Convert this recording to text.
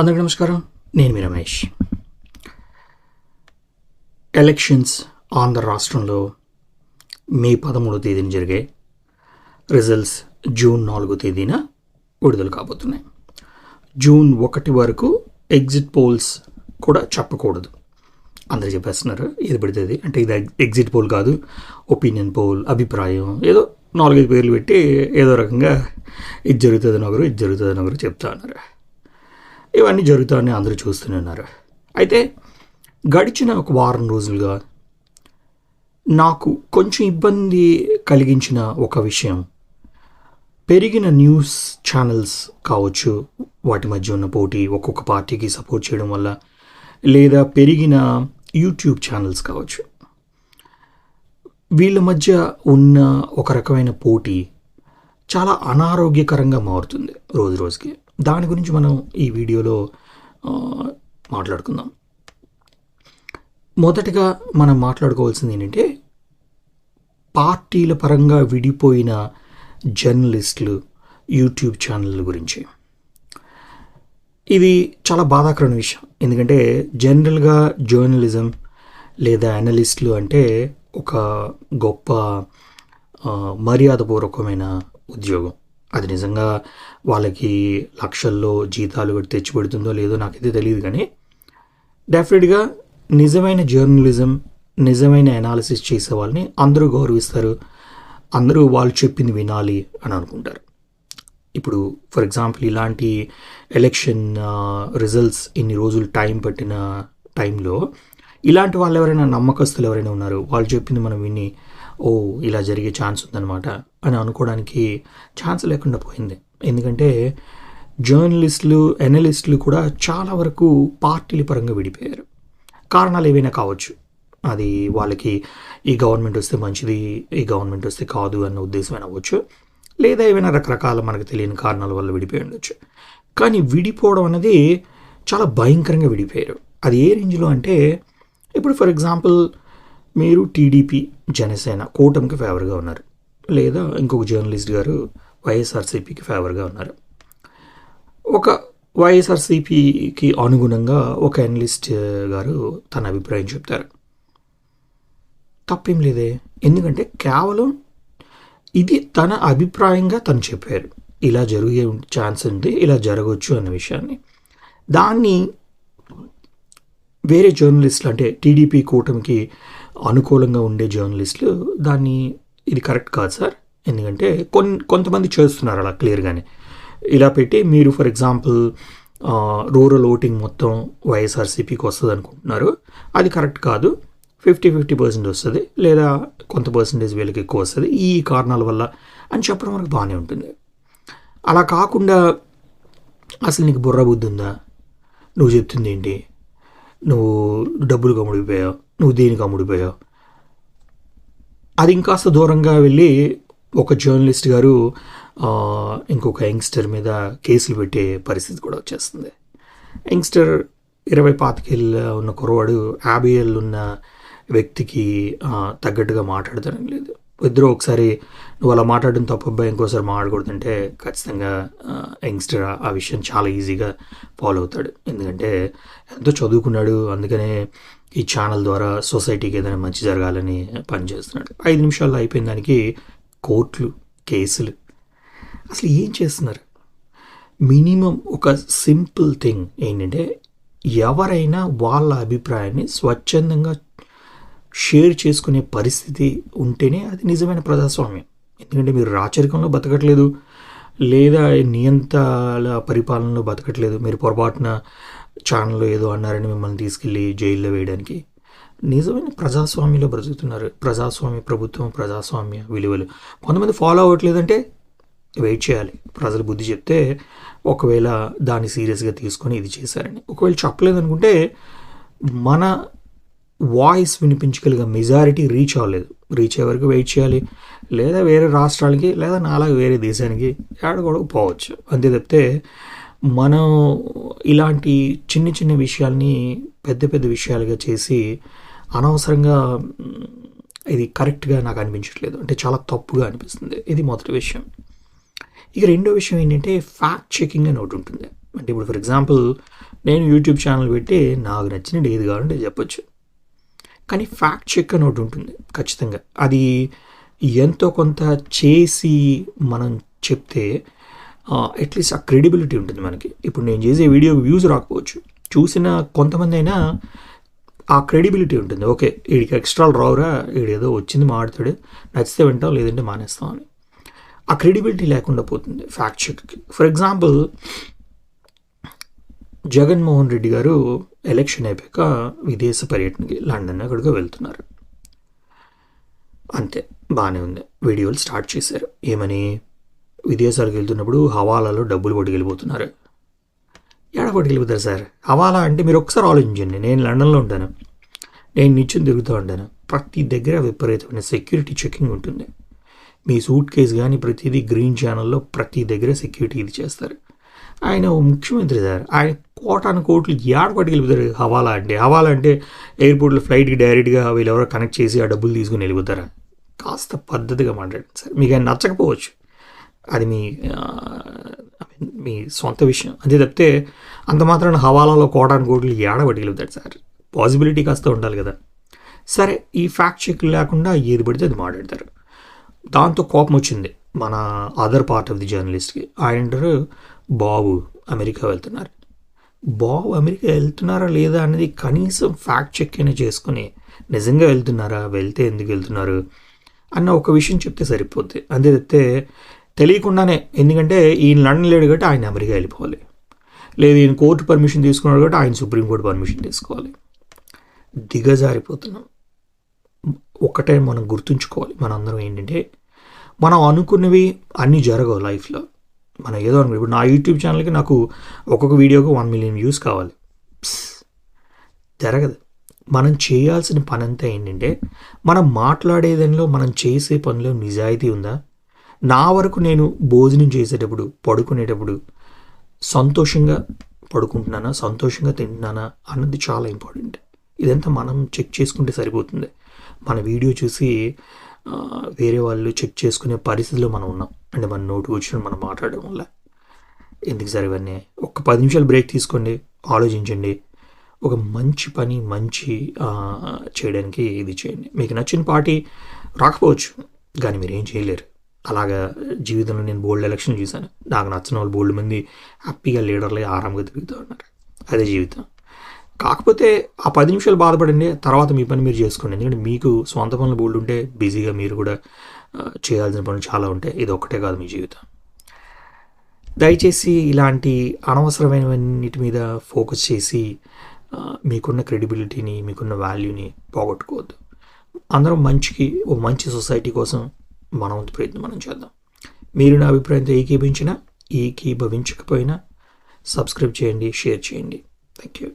అందరికీ నమస్కారం. నేను మీ రమేష్. ఎలక్షన్స్ ఆంధ్ర రాష్ట్రంలో మే పదమూడో తేదీన జరిగే రిజల్ట్స్ జూన్ నాలుగో తేదీన విడుదల కాబోతున్నాయి. జూన్ ఒకటి వరకు ఎగ్జిట్ పోల్స్ కూడా చెప్పకూడదు. అందరు చెప్పేస్తున్నారు ఇది పడితే అంటే ఇది ఎగ్జిట్ పోల్ కాదు ఒపీనియన్ పోల్ అభిప్రాయం ఏదో నాలుగైదు పేర్లు పెట్టి ఏదో రకంగా ఇది జరుగుతుంది నగరు ఇది జరుగుతుంది నగరు చెప్తా ఉన్నారు. ఇవన్నీ జరుగుతాయని అందరూ చూస్తూనే ఉన్నారు. అయితే గడిచిన ఒక వారం రోజులుగా నాకు కొంచెం ఇబ్బంది కలిగించిన ఒక విషయం. పెరిగిన న్యూస్ ఛానల్స్ కావచ్చు వాటి మధ్య ఉన్న పోటీ ఒక్కొక్క పార్టీకి సపోర్ట్ చేయడం వల్ల లేదా పెరిగిన యూట్యూబ్ ఛానల్స్ కావచ్చు. వీళ్ళ మధ్య ఉన్న ఒక రకమైన పోటీ చాలా అనారోగ్యకరంగా మారుతుంది రోజు రోజుకి. దాని గురించి మనం ఈ వీడియోలో మాట్లాడుకుందాం. మొదటగా మనం మాట్లాడుకోవాల్సింది ఏంటంటే పార్టీల పరంగా విడిపోయిన జర్నలిస్టులు యూట్యూబ్ ఛానళ్ళ గురించి. ఇది చాలా బాధాకరమైన విషయం. ఎందుకంటే జనరల్గా జర్నలిజం లేదా అనలిస్టులు అంటే ఒక గొప్ప మర్యాదపూర్వకమైన ఉద్యోగం. అది నిజంగా వాళ్ళకి లక్షల్లో జీతాలు పెట్టి తెచ్చిపెడుతుందో లేదో నాకైతే తెలియదు కానీ డెఫినెట్గా నిజమైన జర్నలిజం నిజమైన అనాలిసిస్ చేసే వాళ్ళని అందరూ గౌరవిస్తారు అందరూ వాళ్ళు చెప్పింది వినాలి అని అనుకుంటారు. ఇప్పుడు ఫర్ ఎగ్జాంపుల్ ఇలాంటి ఎలక్షన్ రిజల్ట్స్ ఇన్ని రోజులు టైం పట్టిన టైంలో ఇలాంటి వాళ్ళు ఎవరైనా నమ్మకస్తులు ఎవరైనా ఉన్నారు వాళ్ళు చెప్పింది మనం విని ఓ ఇలా జరిగే ఛాన్స్ ఉందన్నమాట అని అనుకోవడానికి ఛాన్స్ లేకుండా పోయింది. ఎందుకంటే జర్నలిస్టులు ఎనలిస్టులు కూడా చాలా వరకు పార్టీల పరంగా విడిపోయారు. కారణాలు ఏవైనా కావచ్చు. అది వాళ్ళకి ఈ గవర్నమెంట్ వస్తే మంచిది ఈ గవర్నమెంట్ వస్తే కాదు అన్న ఉద్దేశమైన అవ్వచ్చు. లేదా ఏమైనా రకరకాల మనకు తెలియని కారణాల వల్ల విడిపోయి ఉండొచ్చు. కానీ విడిపోవడం అనేది చాలా భయంకరంగా విడిపోయారు. అది ఏ రేంజ్లో అంటే ఇప్పుడు ఫర్ ఎగ్జాంపుల్ మీరు టీడీపీ జనసేన కూటమికి ఫేవర్గా ఉన్నారు. లేదా ఇంకొక జర్నలిస్ట్ గారు వైఎస్ఆర్సీపీకి ఫేవర్గా ఉన్నారు. ఒక వైఎస్ఆర్సీపీకి అనుగుణంగా ఒక అనలిస్ట్ గారు తన అభిప్రాయం చెప్తారు. తప్పేం లేదే? ఎందుకంటే కేవలం ఇది తన అభిప్రాయంగా తను చెప్పారు. ఇలా జరిగే ఛాన్స్ ఉంది ఇలా జరగవచ్చు అన్న విషయాన్ని. దాన్ని వేరే జర్నలిస్టులు అంటే టీడీపీ కూటమికి అనుకూలంగా ఉండే జర్నలిస్టులు దాన్ని ఇది కరెక్ట్ కాదు సార్. ఎందుకంటే కొన్ కొంతమంది చేస్తున్నారు అలా క్లియర్గానే. ఇలా పెట్టి మీరు ఫర్ ఎగ్జాంపుల్ రూరల్ ఓటింగ్ మొత్తం వైఎస్ఆర్సీపీకి వస్తుంది అనుకుంటున్నారు అది కరెక్ట్ కాదు. ఫిఫ్టీ ఫిఫ్టీ పర్సెంట్ వస్తుంది. లేదా కొంత పర్సెంటేజ్ వీళ్ళకి ఎక్కువ వస్తుంది. ఈ కారణాల వల్ల అని చెప్పడం మనకు బాగానే ఉంటుంది. అలా కాకుండా అసలు నీకు బుర్ర బుద్ధి ఉందా? నువ్వు చెప్తుంది ఏంటి? నువ్వు డబ్బులు కమ్ముడిపోయావు నువ్వు దేనికి అమ్ముడిపోయావు. అది ఇంకాస్త దూరంగా వెళ్ళి ఒక జర్నలిస్ట్ గారు ఇంకొక యంగ్స్టర్ మీద కేసులు పెట్టే పరిస్థితి కూడా వచ్చేస్తుంది. యంగ్స్టర్ ఇరవై పాతికేళ్ళ ఉన్న కురవాడు యాభై ఏళ్ళు ఉన్న వ్యక్తికి తగ్గట్టుగా మాట్లాడతానని లేదు. ఇద్దరు ఒకసారి నువ్వు అలా మాట్లాడడం తప్పబ్బా ఇంకోసారి మాట్లాడకూడదంటే ఖచ్చితంగా యంగ్స్టర్ ఆ విషయం చాలా ఈజీగా ఫాలో అవుతాడు. ఎందుకంటే ఎంతో చదువుకున్నాడు అందుకనే ఈ ఛానల్ ద్వారా సొసైటీకి ఏదైనా మంచి జరగాలని పనిచేస్తున్నాడు ఐదు నిమిషాల్లో అయిపోయిన దానికి కోర్టులు కేసులు. అసలు ఏం చేస్తున్నారు? మినిమం ఒక సింపుల్ థింగ్ ఏంటంటే ఎవరైనా వాళ్ళ అభిప్రాయాన్ని స్వచ్ఛందంగా షేర్ చేసుకునే పరిస్థితి ఉంటేనే అది నిజమైన ప్రజాస్వామ్యం. ఎందుకంటే మీరు రాచరికంలో బతకట్లేదు లేదా నియంత్రాల పరిపాలనలో బతకట్లేదు మీరు పొరపాటున ఛానల్లో ఏదో అన్నారని మిమ్మల్ని తీసుకెళ్ళి జైల్లో వేయడానికి. నిజమైన ప్రజాస్వామ్యంలో బ్రతుకుతున్నారు. ప్రజాస్వామ్య ప్రభుత్వం ప్రజాస్వామ్య విలువలు. కొంతమంది ఫాలో అవ్వట్లేదంటే వెయిట్ చేయాలి. ప్రజలు బుద్ధి చెప్తే ఒకవేళ దాన్ని సీరియస్గా తీసుకొని ఇది చేశారని. ఒకవేళ చెప్పలేదనుకుంటే మన వాయిస్ వినిపించగలిగే మెజారిటీ రీచ్ అవ్వలేదు. రీచ్ అయ్యే వరకు వెయిట్ చేయాలి. లేదా వేరే రాష్ట్రాలకి లేదా నాలాగా వేరే దేశానికి ఏడ కూడా పోవచ్చు. అంతే తప్పితే మనం ఇలాంటి చిన్న చిన్న విషయాల్ని పెద్ద పెద్ద విషయాలుగా చేసి అనవసరంగా ఇది కరెక్ట్గా నాకు అనిపించట్లేదు. అంటే చాలా తప్పుగా అనిపిస్తుంది. ఇది మొదటి విషయం. ఇక రెండో విషయం ఏంటంటే ఫ్యాక్ట్ చెకింగ్ అని ఒకటి ఉంటుంది. అంటే ఇప్పుడు ఫర్ ఎగ్జాంపుల్ నేను యూట్యూబ్ ఛానల్ పెట్టి నాకు నచ్చినది ఏది కావాలంటే చెప్పొచ్చు. కానీ ఫ్యాక్ట్ చెక్ అని ఒకటి ఉంటుంది ఖచ్చితంగా. అది ఎంతో కొంత చేసి మనం చెప్తే అట్లీస్ట్ ఆ క్రెడిబిలిటీ ఉంటుంది మనకి. ఇప్పుడు నేను చేసే వీడియో వ్యూస్ రాకపోవచ్చు. చూసిన కొంతమంది అయినా ఆ క్రెడిబిలిటీ ఉంటుంది. ఓకే వీడికి ఎక్స్ట్రా రావురా వీడు ఏదో వచ్చింది మాడతాడు నచ్చితే వింటాం లేదంటే మానేస్తాం అని. ఆ క్రెడిబిలిటీ లేకుండా పోతుంది ఫ్యాక్ట్ చెక్కి ఫర్ ఎగ్జాంపుల్ జగన్మోహన్ రెడ్డి గారు ఎలక్షన్ అయిపోయాక విదేశ పర్యటనకి లండన్ అక్కడికి వెళ్తున్నారు. అంతే బాగానే ఉంది. వీడియోలు స్టార్ట్ చేశారు. ఏమని? విదేశాలకు వెళ్తున్నప్పుడు హవాలాలో డబ్బులు పట్టుకెళ్ళిపోతున్నారు. ఏడ పట్టుకెళ్ళిపోతారు సార్? హవాలా అంటే మీరు ఒకసారి ఆలోచించండి. నేను లండన్లో ఉంటాను. నేను నిత్యం తిరుగుతూ ఉంటాను. ప్రతి దగ్గర విపరీతమైన సెక్యూరిటీ చెకింగ్ ఉంటుంది. మీ సూట్ కేసు కానీ ప్రతిదీ గ్రీన్ ఛానల్లో ప్రతి దగ్గర సెక్యూరిటీ ఇది చేస్తారు. ఆయన ముఖ్యమంత్రి సార్. ఆయన కోటాను కోట్లు ఏడ పట్టుకెళ్ళిపోతారు హవాలా అంటే? హవాలా అంటే ఎయిర్పోర్ట్లో ఫ్లైట్కి డైరెక్ట్గా వీళ్ళెవరో కనెక్ట్ చేసి ఆ డబ్బులు తీసుకుని వెళ్ళిపోతారా? కాస్త పద్ధతిగా మాట్లాడండి సార్. మీకు ఆయన నచ్చకపోవచ్చు. అది మీ మీ సొంత విషయం. అంతే తప్పితే అంత మాత్రాన హవాలాలో కోటాను కోట్లు ఏడ పట్టుకెళ్ళిపోతాడు సార్? పాసిబిలిటీ కాస్త ఉండాలి కదా. సరే ఈ ఫ్యాక్ట్ చెక్ లేకుండా ఏది పడితే అది మాట్లాడతారు. దాంతో కోపం వచ్చింది మన అదర్ పార్ట్ ఆఫ్ ది జర్నలిస్ట్కి ఆయన అంటారు బాబు అమెరికా వెళ్తున్నారు. బాబు అమెరికా వెళ్తున్నారా లేదా అనేది కనీసం ఫ్యాక్ట్ చెక్ అయినా చేసుకుని నిజంగా వెళ్తున్నారా? వెళ్తే ఎందుకు వెళ్తున్నారు? అన్న ఒక విషయం చెప్తే సరిపోద్ది. అంతే తప్పితే తెలియకుండానే ఎందుకంటే ఈయన లండన్ లేడు కాబట్టి ఆయన అమెరికా వెళ్ళిపోవాలి. లేదు ఈయన కోర్టు పర్మిషన్ తీసుకున్నాడు కాబట్టి ఆయన సుప్రీంకోర్టు పర్మిషన్ తీసుకోవాలి. దిగజారిపోతున్నాం. ఒక్కటే మనం గుర్తుంచుకోవాలి మనందరం ఏంటంటే మనం అనుకున్నవి అన్నీ జరగవు లైఫ్లో. మనం ఏదో అనుకో ఇప్పుడు నా యూట్యూబ్ ఛానల్కి నాకు ఒక్కొక్క వీడియోకి వన్ మిలియన్ వ్యూస్ కావాలి. జరగదు. మనం చేయాల్సిన పని అంతా ఏంటంటే మనం మాట్లాడే దానిలో మనం చేసే పనిలో నిజాయితీ ఉందా? నా వరకు నేను భోజనం చేసేటప్పుడు పడుకునేటప్పుడు సంతోషంగా పడుకుంటున్నానా సంతోషంగా తింటున్నానా అన్నది చాలా ఇంపార్టెంట్. ఇదంతా మనం చెక్ చేసుకుంటే సరిపోతుంది. మన వీడియో చూసి వేరే వాళ్ళు చెక్ చేసుకునే పరిస్థితిలో మనం ఉన్నాం. అంటే మన నోటు వచ్చిన మనం మాట్లాడడం వల్ల. ఎందుకు సార్ ఇవన్నీ? ఒక పది నిమిషాలు బ్రేక్ తీసుకోండి ఆలోచించండి. ఒక మంచి పని మంచి చేయడానికి ఇది చేయండి. మీకు నచ్చిన పార్టీ రాకపోవచ్చు కానీ మీరు ఏం చేయలేరు. అలాగా జీవితంలో నేను బోల్డ్ ఎలక్షన్ చూశాను. నాకు నచ్చిన వాళ్ళు బోల్డ్ మంది హ్యాపీగా లీడర్లే ఆరాంగా తిరుగుతూ ఉన్నారు. అదే జీవితం. కాకపోతే ఆ పది నిమిషాలు బాధపడండి తర్వాత మీ పని మీరు చేసుకోండి. ఎందుకంటే మీకు సొంత పనులు బోల్డ్ ఉంటే బిజీగా మీరు కూడా చేయాల్సిన పనులు చాలా ఉంటాయి. ఇది ఒక్కటే కాదు మీ జీవితం. దయచేసి ఇలాంటి అనవసరమైనవన్నిటి మీద ఫోకస్ చేసి మీకున్న క్రెడిబిలిటీని మీకున్న వాల్యూని పోగొట్టుకోవద్దు. అందరం మంచికి ఓ మంచి సొసైటీ కోసం మన వంతు ప్రయత్నం మనం చేద్దాం. మీరు నా అభిప్రాయంతో ఏకీభించినా ఏకీభవించకపోయినా సబ్స్క్రైబ్ చేయండి షేర్ చేయండి. Thank you